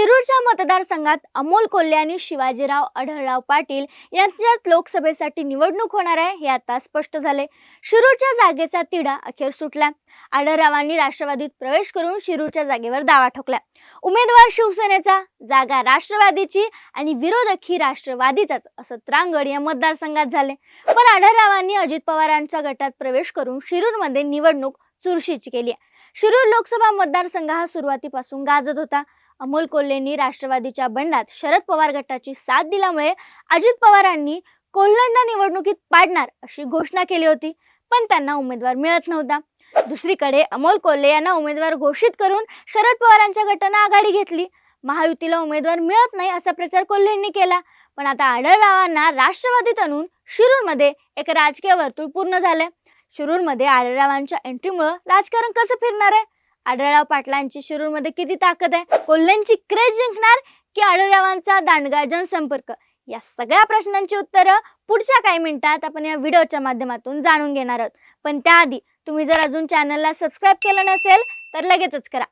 शिरूरच्या मतदारसंघात अमोल कोल्हे आणि शिवाजीराव आढळराव पाटील यांच्यात लोकसभेसाठी निवडणूक होणार आहे हे आता स्पष्ट झाले. शिरूरच्या जागेचा तिढा अखेर सुटला. आढळरावांनी राष्ट्रवादीत प्रवेश करून शिरूरच्या जागेवर दावा ठोकला. उमेदवार शिवसेनेचा जागा राष्ट्रवादीची आणि विरोधक ही राष्ट्रवादीचाच असं त्रांगड या मतदारसंघात झाले. पण आढळरावांनी अजित पवारांच्या गटात प्रवेश करून शिरूरमध्ये निवडणूक चुरशीची केली आहे. शिरूर लोकसभा मतदारसंघ हा सुरुवातीपासून गाजत होता. अमोल कोल्हेंनी राष्ट्रवादीच्या बंडात शरद पवार गटाची साथ दिल्यामुळे अजित पवारांनी कोल्हेंना निवडणुकीत पाडणार अशी घोषणा केली होती पण त्यांना उमेदवार मिळत नव्हता. दुसरीकडे अमोल कोल्हे यांना उमेदवार घोषित करून शरद पवारांच्या गटानं आघाडी घेतली. महायुतीला उमेदवार मिळत नाही असा प्रचार कोल्हेंनी केला पण आता आढळरावांना राष्ट्रवादीत आणून शिरूरमध्ये एक राजकीय वर्तुळ पूर्ण झालंय. शिरूरमध्ये आढळरावांच्या एंट्रीमुळं राजकारण कसं फिरणार आहे? आढळराव पाटलांची शिरूरमध्ये किती ताकद आहे? कोल्ह्यांची क्रेज जिंकणार की आढळरावांचा दांडगा जनसंपर्क या सगळ्या प्रश्नांची उत्तरं पुढच्या काही मिनिटात आपण या व्हिडिओच्या माध्यमातून जाणून घेणार आहोत. पण त्याआधी तुम्ही जर अजून चॅनलला सबस्क्राईब केलं नसेल तर लगेचच करा.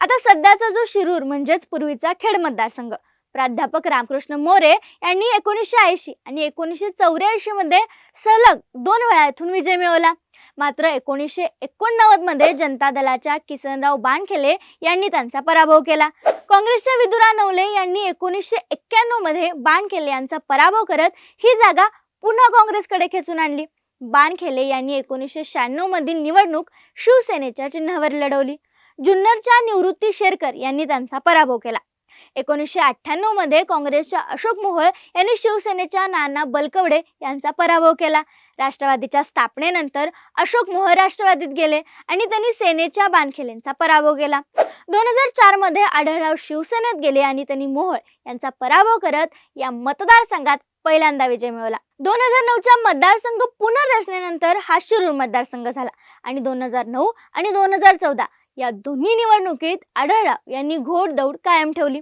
आता सध्याचा जो शिरूर म्हणजेच पूर्वीचा खेड मतदारसंघ प्राध्यापक रामकृष्ण मोरे यांनी एकोणीसशे ऐंशी आणि एकोणीसशे चौऱ्याऐंशी मध्ये सलग दोन वेळा इथून विजय मिळवला. मात्र एकोणीसशे एकोणनव्वदमध्ये जनता दलाच्या किसनराव बानखेले यांनी त्यांचा पराभव केला. काँग्रेसच्या विदुरा नवले यांनी एकोणीसशे एक्क्याण्णवमध्ये बानखेले यांचा पराभव करत ही जागा पुन्हा काँग्रेसकडे खेचून आणली. बानखेले यांनी एकोणीसशे शहाण्णव मधील निवडणूक शिवसेनेच्या चिन्हावर लढवली. जुन्नरच्या निवृत्ती शेरकर यांनी त्यांचा पराभव केला. एकोणीसशे अठ्ठ्याण्णवमध्ये काँग्रेसच्या अशोक मोहोळ यांनी शिवसेनेच्या नाना बलकवडे यांचा पराभव केला. राष्ट्रवादीच्या स्थापनेनंतर अशोक मोहर राष्ट्रवादीत गेले आणि त्यांनी सेनेच्या बानखेलेंचा पराभव केला. दोन हजार चारमध्ये आढळराव शिवसेनेत गेले आणि त्यांनी मोहळ यांचा पराभव करत या मतदारसंघात पहिल्यांदा विजय मिळवला. दोन हजार नऊच्या मतदारसंघ पुनर्रचनेनंतर हा शिरूर मतदारसंघ झाला आणि दोन हजार नऊ आणि दोन हजार चौदा या दोन्ही निवडणुकीत आढळराव यांनी घोडदौड कायम ठेवली.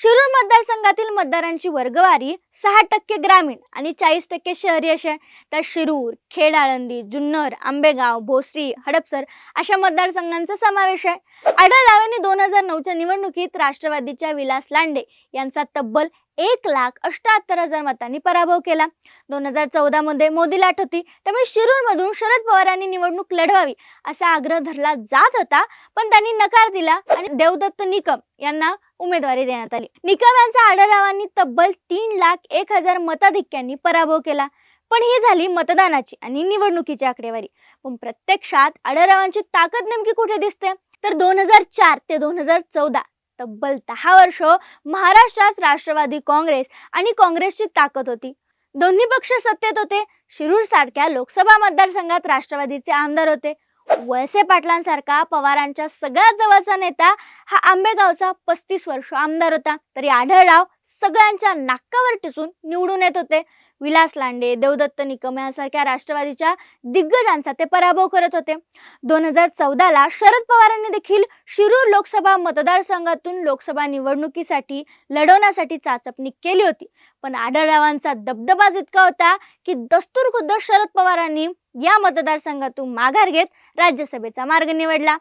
शिरूर मतदारसंघातील मतदारांची वर्गवारी सहा टक्के ग्रामीण आणि चाळीस टक्के शहरी अशी आहे. तर शिरूर खेड आळंदी जुन्नर आंबेगाव भोसरी हडपसर अशा मतदारसंघांचा समावेश आहे. आढळराव यांनी दोन हजार नऊच्या निवडणुकीत राष्ट्रवादीच्या विलास लांडे यांचा तब्बल एक लाख अष्ट्याहत्तर हजार मतांनी पराभव केला. दोन हजार चौदामध्ये मोदी लाट होती त्यामुळे शिरूरमधून शरद पवारांनी निवडणूक लढवावी असा आग्रह धरला जात होता पण त्यांनी नकार दिला आणि देवदत्त निकम यांना उमेदवारी देण्यात आली. निकम यांचा आढळरावांनी तब्बल तीन लाख एक हजार मताधिक्यांनी पराभव केला पण ही झाली मतदानाची आणि निवडणुकीची आकडेवारी. पण प्रत्यक्षात आढळरावांची ताकद नेमकी कुठे दिसते? तर दोन हजार चार ते दोन हजार चौदा तब्बल दहा वर्ष महाराष्ट्रात राष्ट्रवादी काँग्रेस आणि काँग्रेसची ताकद होती. दोन्ही पक्ष सत्तेत होते. शिरूर सारख्या लोकसभा मतदारसंघात राष्ट्रवादीचे आमदार होते. वळसे पाटलांसारखा पवारांच्या सगळ्यात जवळचा नेता हा आंबेगावचा पस्तीस वर्ष आमदार होता. तरी आढळराव सगळ्यांच्या नाकावर टिचून निवडून येत होते. विलास लांडे देवदत्त निकम यांसारख्या राष्ट्रवादीच्या दिग्गजांचा ते पराभव करत होते. दोन हजार चौदाला शरद पवारांनी देखील शिरूर लोकसभा मतदारसंघातून लोकसभा निवडणुकीसाठी लढवण्यासाठी चाचपणी केली होती. पण आढळरावांचा दबदबाज इतका होता की दस्तूर खुद्द शरद पवारांनी या मतदारसंघातून माघार घेत राज्यसभेचा मार्ग निवडला.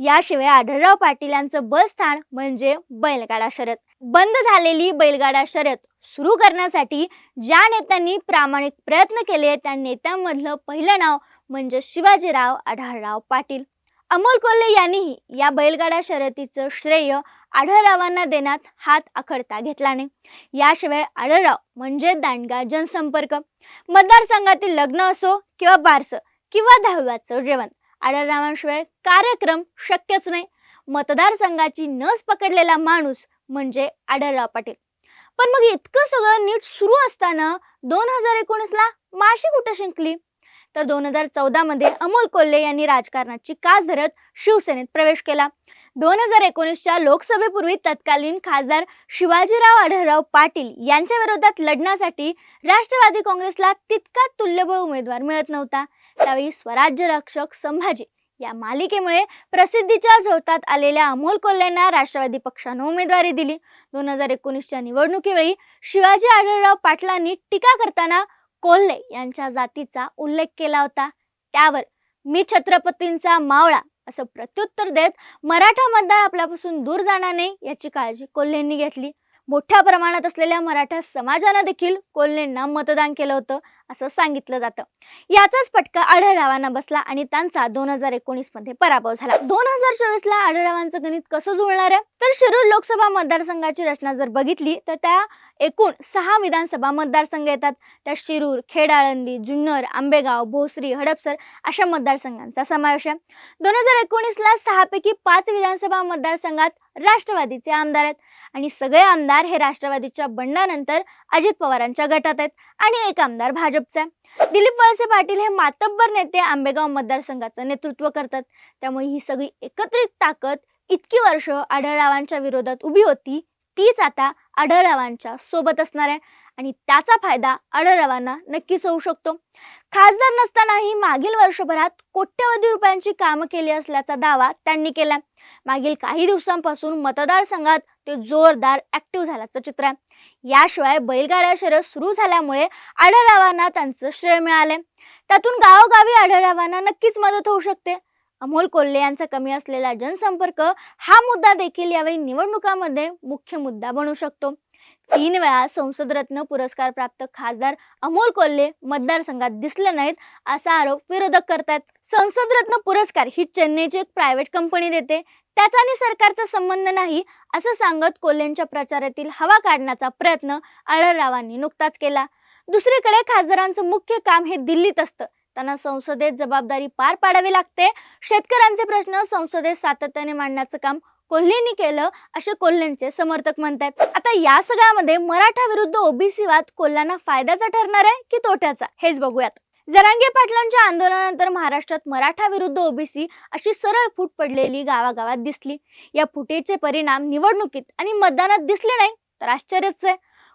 याशिवाय आढळराव पाटील यांचं बसस्थान म्हणजे बैलगाडा शर्यत. बंद झालेली बैलगाडा शर्यत सुरू करण्यासाठी ज्या नेत्यांनी प्रामाणिक प्रयत्न केले त्या नेत्यांमधलं पहिलं नाव म्हणजे शिवाजीराव आढळराव पाटील. अमोल कोल्हे यांनीही या बैलगाडा शर्यतीचं श्रेय आढळरावांना देण्यात हात आखडता घेतला नाही. याशिवाय आढळराव म्हणजे दांडगा जनसंपर्क. मतदारसंघातील लग्न असो किंवा बारसं किंवा दहाव्याचं जेवण आढळरावांशिवाय कार्यक्रम शक्यच नाही. मतदारसंघाची नस पकडलेला माणूस म्हणजे आढळराव पाटील. पण मग इतकं सगळं नीट सुरू असताना दोन हजार एकोणीसला माशी कुठं शिंकली? तर दोन हजार चौदामध्ये अमोल कोल्हे यांनी राजकारणाची कास धरत शिवसेनेत प्रवेश केला. दोन हजार एकोणीसच्या लोकसभेपूर्वी तत्कालीन खासदार शिवाजीराव आढळराव पाटील यांच्या विरोधात लढण्यासाठी राष्ट्रवादी काँग्रेसला तितका तुल्यबळ उमेदवार मिळत नव्हता. त्यावेळी स्वराज्य रक्षक संभाजी या मालिकेमुळे प्रसिद्धीच्या झोतात आलेल्या अमोल कोल्हेंना राष्ट्रवादी पक्षानं उमेदवारी दिली. दोन हजार एकोणीसच्या निवडणुकीवेळी शिवाजी आढळराव पाटलांनी टीका करताना कोल्हे यांच्या जातीचा उल्लेख केला होता. त्यावर मी छत्रपतींचा मावळा असं प्रत्युत्तर देत मराठा मतदार आपल्यापासून दूर जाणार नाही याची काळजी कोल्हेंनी घेतली. मोठ्या प्रमाणात असलेल्या मराठा समाजानं देखील कोल्हेंना मतदान केलं होतं असं सांगितलं जातं. याचाच फटका आढळरावांना बसला आणि त्यांचा दोन हजार एकोणीसमध्ये पराभव झाला. दोन हजार चोवीसला आढळरावांचं गणित कसं जुळणार आहे? तर शिरूर लोकसभा मतदारसंघाची रचना जर बघितली तर त्या एकूण सहा विधानसभा मतदारसंघ येतात. त्या शिरूर खेडाळंदी जुन्नर आंबेगाव भोसरी हडपसर अशा मतदारसंघांचा समावेश आहे. दोन हजार एकोणीसला सहापैकी पाच विधानसभा मतदारसंघात राष्ट्रवादीचे आमदार आहेत. आणि सगळे आमदार हे राष्ट्रवादीच्या बंडानंतर अजित पवारांच्या गटात आहेत आणि एक आमदार भाजपचा आहे. दिलीप वळसे पाटील हे मातब्बर नेते आंबेगाव मतदारसंघाचं नेतृत्व करतात. त्यामुळे ही सगळी एकत्रित ताकद इतकी वर्ष आढळरावांच्या विरोधात उभी होती तीच आता आढळरावांच्या सोबत असणार आहे आणि त्याचा फायदा आढळरावांना नक्कीच होऊ शकतो. खासदार नसतानाही मागील वर्षभरात कोट्यवधी रुपयांची कामं केली असल्याचा दावा त्यांनी केला. मागील काही दिवसांपासून मतदारसंघात ते जोरदार ऍक्टिव्ह झाल्याचं चित्र आहे. याशिवाय बैलगाड्या शर्यत सुरू झाल्यामुळे आढळरावांना त्यांचं श्रेय मिळाले त्यातून गावोगावी आढळरावांना नक्कीच मदत होऊ शकते. अमोल कोल्हे यांचा कमी असलेला जनसंपर्क हा मुद्दा देखील यावेळी निवडणुकामध्ये मुख्य मुद्दा बनू शकतो. तीन वेळा संसदरत्न पुरस्कार प्राप्त खासदार अमोल कोल्हे मतदारसंघात दिसले नाहीत असा आरोप विरोधक करतात संसद रत्न पुरस्कार ही चेन्नईची एक प्रायव्हेट कंपनी देते. त्याचा आणि सरकारचा संबंध नाही असं सांगत कोल्हेंच्या प्रचारातील हवा काढण्याचा प्रयत्न आढळरावांनी नुकताच केला. दुसरीकडे खासदारांचं मुख्य काम हे दिल्लीत असतं. त्यांना संसदेत जबाबदारी पार पाडावी लागते. शेतकऱ्यांचे प्रश्न संसदेत सातत्याने मांडण्याचं काम कोल्हेंनी केलं असे कोल्हेंचे समर्थक म्हणतात आता या सगळ्यामध्ये मराठा विरुद्ध ओबीसी वाद कोल्ह्यांना फायद्याचा ठरणार आहे की तोट्याचा? हेच बघूयात. जरांगे पाटलांच्या आंदोलनानंतर महाराष्ट्रात मराठा विरुद्ध ओबीसी अशी सरळ फूट पडलेली गावागावात दिसली. या फुटीचे परिणाम निवडणुकीत आणि मतदानात दिसले नाही तर आश्चर्यच आहे.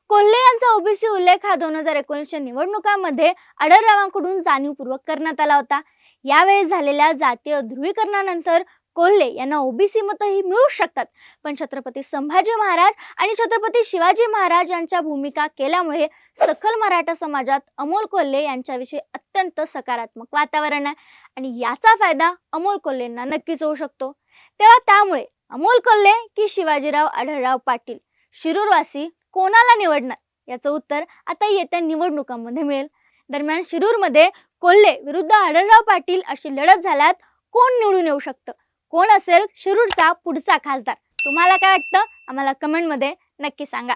कोल्हे यांचा ओबीसी उल्लेख हा दोन हजार एकोणीसच्या निवडणुकांमध्ये आढळरावांकडून जाणीवपूर्वक करण्यात आला होता. यावेळी झालेल्या जातीय ध्रुवीकरणानंतर कोल्हे यांना ओबीसी मतंही मिळू शकतात. पण छत्रपती संभाजी महाराज आणि छत्रपती शिवाजी महाराज यांच्या भूमिका केल्यामुळे सखल मराठा समाजात अमोल कोल्हे यांच्याविषयी अत्यंत सकारात्मक वातावरण आहे. आणि याचा फायदा अमोल कोल्हेंना नक्कीच होऊ शकतो. तेव्हा त्यामुळे अमोल कोल्हे की शिवाजीराव आढळराव पाटील शिरूरवासी कोणाला निवडणार? याचं उत्तर आता येत्या निवडणुकांमध्ये मिळेल. दरम्यान शिरूरमध्ये कोल्हे विरुद्ध आढळराव पाटील अशी लढत झाल्यात कोण निवडून येऊ शकतं? कोण असेल शिरूरचा पुढचा खासदार? तुम्हाला काय वाटतं? आम्हाला कमेंटमध्ये नक्की सांगा.